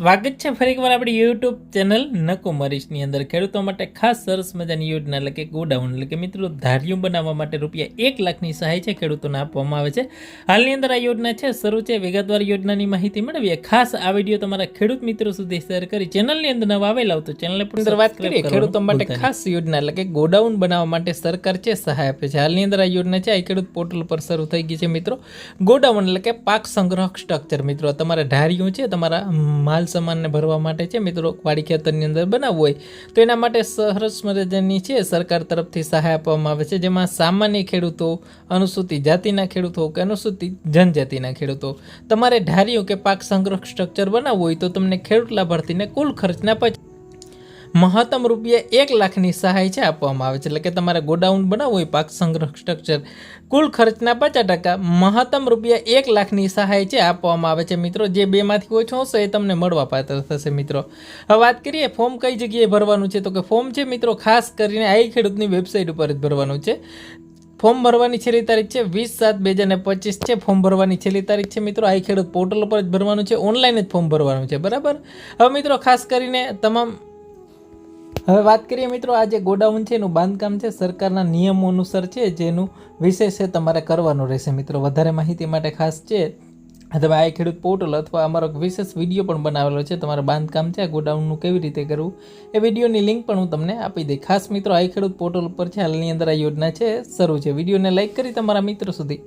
સ્વાગત છે ફરી એકવાર આપણી યુટ્યુબ ચેનલ નકુમરીશની અંદર. ખેડૂતો માટે ખાસ સરસ મજાની યોજના એટલે કે ગોડાઉન એટલે કે મિત્રો ધાર્યું બનાવવા માટે રૂપિયા એક લાખની સહાય છે ખેડૂતોને આપવામાં આવે છે. હાલની અંદર આ યોજના છે શરૂ છે વિગતવાર યોજનાની માહિતી મેળવીએ. ખાસ આ વીડિયો તમારા ખેડૂત મિત્રો સુધી શેર કરી ચેનલની અંદર નવા આવેલા તો ચેનલને પણ અંદર વાત કરીએ ખેડૂતો માટે ખાસ યોજના એટલે કે ગોડાઉન બનાવવા માટે સરકાર છે સહાય આપે છે. હાલની અંદર આ યોજના છે આ ખેડૂત પોર્ટલ પર શરૂ થઈ ગઈ છે મિત્રો. ગોડાઉન એટલે કે પાક સંગ્રહ સ્ટ્રક્ચર મિત્રો. તમારે ધાર્યું છે તમારા માલ સામાનને ભરવા માટે છે મિત્રો, વાડી ખેતરની અંદર બનાવવું હોય, તો એના માટે સરસ મજાની છે સરકાર તરફથી સહાય આપવામાં આવે છે, જેમાં સામાન્ય ખેડૂતો, અનુસૂચિત જાતિના ખેડૂતો કે અનુસૂચિત જનજાતિના ખેડૂતો, તમારે ધાર્યું કે પાક સંગ્રહ સ્ટ્રક્ચર બનાવવું હોય તો તમને ખેડૂત લાભાર્થીને કુલ ખર્ચના પચ મહત્તમ રૂપિયા એક લાખની સહાય છે આપવામાં આવે છે. એટલે કે તમારે ગોડાઉન બનાવવું હોય, પાક સંગ્રહ સ્ટ્રક્ચર કુલ ખર્ચના પચાસ ટકા મહત્તમ રૂપિયા એક લાખની સહાય છે આપવામાં આવે છે. મિત્રો, જે બેમાંથી ઓછો હશે એ તમને મળવા પાત્ર થશે, મિત્રો. હવે વાત કરીએ, ફોર્મ કઈ જગ્યાએ ભરવાનું છે? તો કે ફોર્મ છે, મિત્રો, ખાસ કરીને આઈ ખેડૂતની વેબસાઇટ ઉપર જ ભરવાનું છે. ફોર્મ ભરવાની છેલ્લી તારીખ છે વીસ સાત બે હજાર પચીસ છે. ફોર્મ ભરવાની છેલ્લી તારીખ છે, મિત્રો, આઈ ખેડૂત પોર્ટલ પર જ ભરવાનું છે. ઓનલાઈન જ ફોર્મ ભરવાનું છે, બરાબર? હવે મિત્રો, ખાસ કરીને તમામ હવે વાત કરીએ મિત્રો, આ જે ગોડાઉન છે એનું બાંધકામ છે, સરકારના નિયમો અનુસાર છે, જેનું વિશેષ છે, તમારે કરવાનું રહેશે મિત્રો. વધારે માહિતી માટે ખાસ છે અથવા આ ખેડૂત પોર્ટલ અથવા અમારો વિશેષ વીડિયો પણ બનાવેલો છે, તમારે બાંધકામ છે, આ ગોડાઉનનું કેવી રીતે કરવું, એ વિડીયોની લિંક પણ હું તમને આપી દઈ ખાસ મિત્રો, આ ખેડૂત પોર્ટલ ઉપર છે, હાલની અંદર આ યોજના છે, શરૂ છે. વિડીયોને લાઇક કરી તમારા મિત્રો સુધી.